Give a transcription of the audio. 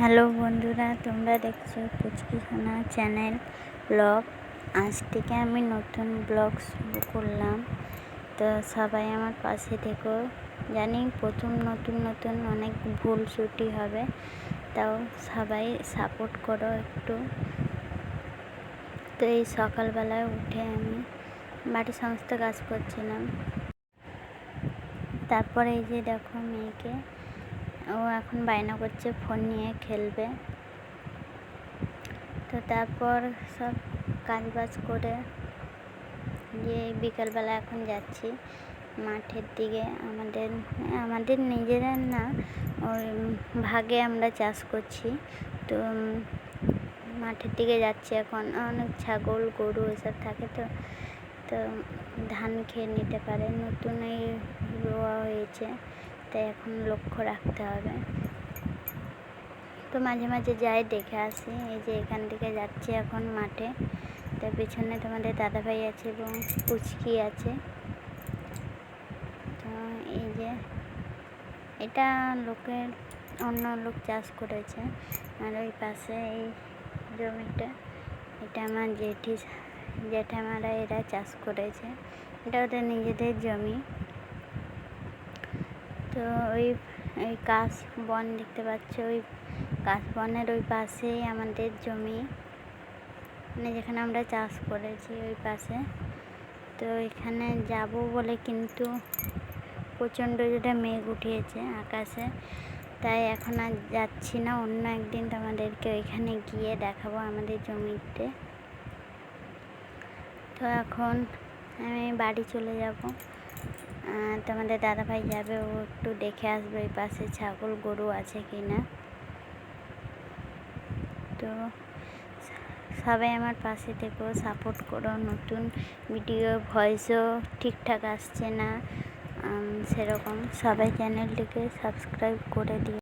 Hello বন্ধুরা, তোমরা দেখছ পুচকি সোনা চ্যানেল ব্লগ। আজ থেকে আমি নতুন ব্লগ শুরু করলাম। তো সবাই আমার পাশে থেকো। জানি প্রথম নতুন নতুন অনেক ভুল ছুটি হবে, তাও সবাই সাপোর্ট করো একটু। তো এই সকালবেলায় উঠে আমি বাড়ির সমস্ত কাজ করছিলাম। তারপরে এই যে দেখো মেয়েকে ও এখন বায়না করছে, ফোন নিয়ে খেলবে। তো তারপর সব কাজ বাজ করে যে বিকালবেলা এখন যাচ্ছি মাঠের দিকে। আমাদের আমাদের নিজেদের না, ওই ভাগে আমরা চাষ করছি। তো মাঠের দিকে যাচ্ছি এখন। অনেক ছাগল, গরু এসব থাকে তো তো ধান খেয়ে নিতে পারে। নতুন এই রোয়া হয়েছে। তাই এখন লক্ষ্য রাখতে হবে। তো মাঝে মাঝে যাই, দেখে আসি। এই যে এখান থেকে যাচ্ছি এখন মাঠে। তার পেছনে তোমাদের দাদাভাই আছে এবং পুচকি আছে। তো এই যে এটা লোকের, অন্য লোক চাষ করেছে। আর ওই পাশে এই জমিটা, এটা আমার জেঠি, জেঠামারা এরা চাষ করেছে। এটা ওদের নিজেদের জমি। ওই ওই কাশ বন দেখতে পাচ্ছ, ওই কাশ বনের ওই পাশেই আমাদের জমি। মানে যেখানে আমরা চাষ করেছি ওই পাশে। তো এখানে যাব বলে কিন্তু প্রচণ্ড যেটা মেঘ উঠিয়েছে আকাশে। তাই এখন আর যাচ্ছি না, অন্য একদিন তোমাদেরকে ওইখানে গিয়ে দেখাবো আমাদের জমিতে। তো এখন আমি বাড়ি চলে যাব। তোমাদের দাদাভাই যাবে, ও একটু দেখে আসবে ওই পাশে ছাগল, গরু আছে কি না তো সবাই আমার পাশে থেকেও সাপোর্ট করো, নতুন ভিডিও ভয়েসও ঠিকঠাক আসছে না। সেরকম সবাই চ্যানেলটিকে সাবস্ক্রাইব করে দিও।